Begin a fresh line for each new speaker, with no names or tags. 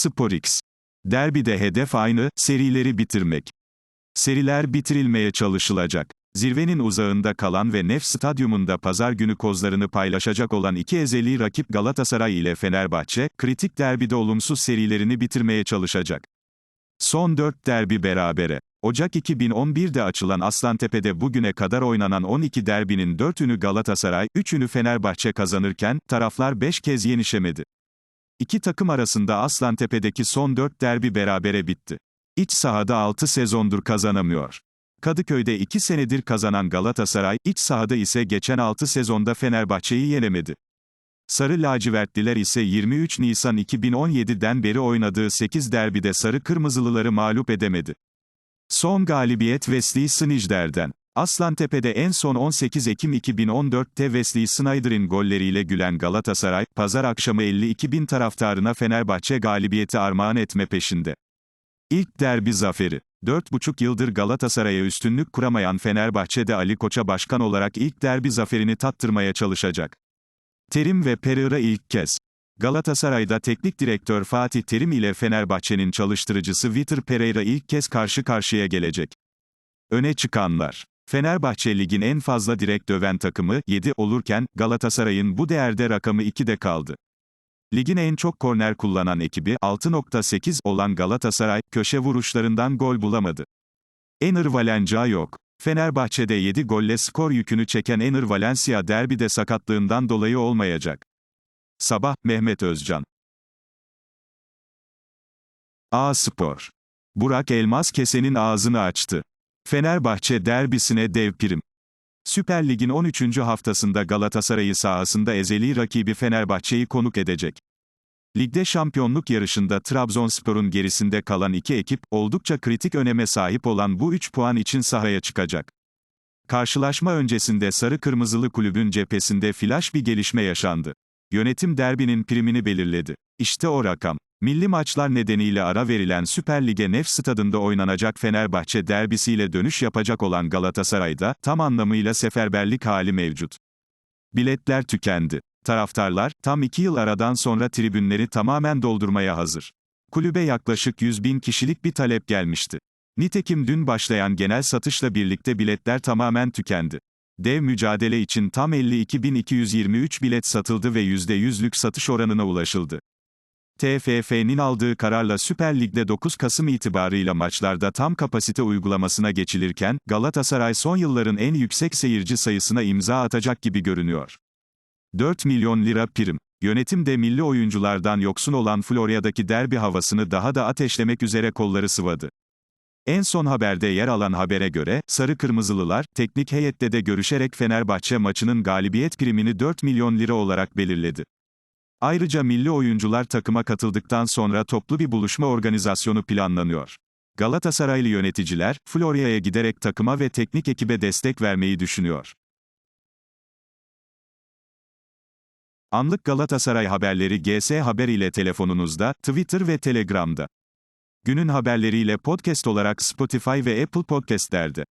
SporX. Derbide hedef aynı, serileri bitirmek. Seriler bitirilmeye çalışılacak. Zirvenin uzağında kalan ve Nef Stadyumunda pazar günü kozlarını paylaşacak olan iki ezeli rakip Galatasaray ile Fenerbahçe, kritik derbide olumsuz serilerini bitirmeye çalışacak. Son 4 derbi berabere. Ocak 2011'de açılan Aslantepe'de bugüne kadar oynanan 12 derbinin 4'ünü Galatasaray, 3'ünü Fenerbahçe kazanırken, taraflar 5 kez yenişemedi. İki takım arasında Aslantepe'deki son 4 derbi berabere bitti. İç sahada 6 sezondur kazanamıyor. Kadıköy'de 2 senedir kazanan Galatasaray, iç sahada ise geçen 6 sezonda Fenerbahçe'yi yenemedi. Sarı lacivertliler ise 23 Nisan 2017'den beri oynadığı 8 derbide sarı kırmızılıları mağlup edemedi. Son galibiyet Wesley Sneijder'den. Aslantepe'de en son 18 Ekim 2014'te Wesley Sneijder'in golleriyle gülen Galatasaray, pazar akşamı 52 bin taraftarına Fenerbahçe galibiyeti armağan etme peşinde. İlk derbi zaferi. 4,5 yıldır Galatasaray'a üstünlük kuramayan Fenerbahçe'de Ali Koç'a başkan olarak ilk derbi zaferini tattırmaya çalışacak. Terim ve Pereira ilk kez. Galatasaray'da teknik direktör Fatih Terim ile Fenerbahçe'nin çalıştırıcısı Vitor Pereira ilk kez karşı karşıya gelecek. Öne çıkanlar. Fenerbahçe ligin en fazla direkt döven takımı 7 olurken Galatasaray'ın bu değerde rakamı 2'de kaldı. Ligin en çok korner kullanan ekibi 6.8 olan Galatasaray köşe vuruşlarından gol bulamadı. Ener Valencia yok. Fenerbahçe'de 7 golle skor yükünü çeken Ener Valencia derbide sakatlığından dolayı olmayacak. Sabah, Mehmet Özcan. A Spor. Burak Elmas kesenin ağzını açtı. Fenerbahçe derbisine dev prim. Süper Lig'in 13. haftasında Galatasaray'ı sahasında ezeli rakibi Fenerbahçe'yi konuk edecek. Ligde şampiyonluk yarışında Trabzonspor'un gerisinde kalan iki ekip, oldukça kritik öneme sahip olan bu 3 puan için sahaya çıkacak. Karşılaşma öncesinde Sarı Kırmızılı kulübün cephesinde flash bir gelişme yaşandı. Yönetim derbinin primini belirledi. İşte o rakam. Milli maçlar nedeniyle ara verilen Süper Lig'e Nef stadında oynanacak Fenerbahçe derbisiyle dönüş yapacak olan Galatasaray'da, tam anlamıyla seferberlik hali mevcut. Biletler tükendi. Taraftarlar, tam iki yıl aradan sonra tribünleri tamamen doldurmaya hazır. Kulübe yaklaşık 100 bin kişilik bir talep gelmişti. Nitekim dün başlayan genel satışla birlikte biletler tamamen tükendi. Dev mücadele için tam 52.223 bilet satıldı ve %100'lük satış oranına ulaşıldı. TFF'nin aldığı kararla Süper Lig'de 9 Kasım itibarıyla maçlarda tam kapasite uygulamasına geçilirken, Galatasaray son yılların en yüksek seyirci sayısına imza atacak gibi görünüyor. 4 milyon lira prim. Yönetim de milli oyunculardan yoksun olan Florya'daki derbi havasını daha da ateşlemek üzere kolları sıvadı. En son haberde yer alan habere göre, Sarı Kırmızılılar, teknik heyette de görüşerek Fenerbahçe maçının galibiyet primini 4 milyon lira olarak belirledi. Ayrıca milli oyuncular takıma katıldıktan sonra toplu bir buluşma organizasyonu planlanıyor. Galatasaraylı yöneticiler, Florya'ya giderek takıma ve teknik ekibe destek vermeyi düşünüyor. Anlık Galatasaray haberleri GS Haber ile telefonunuzda, Twitter ve Telegram'da. Günün haberleriyle podcast olarak Spotify ve Apple Podcast'lerde.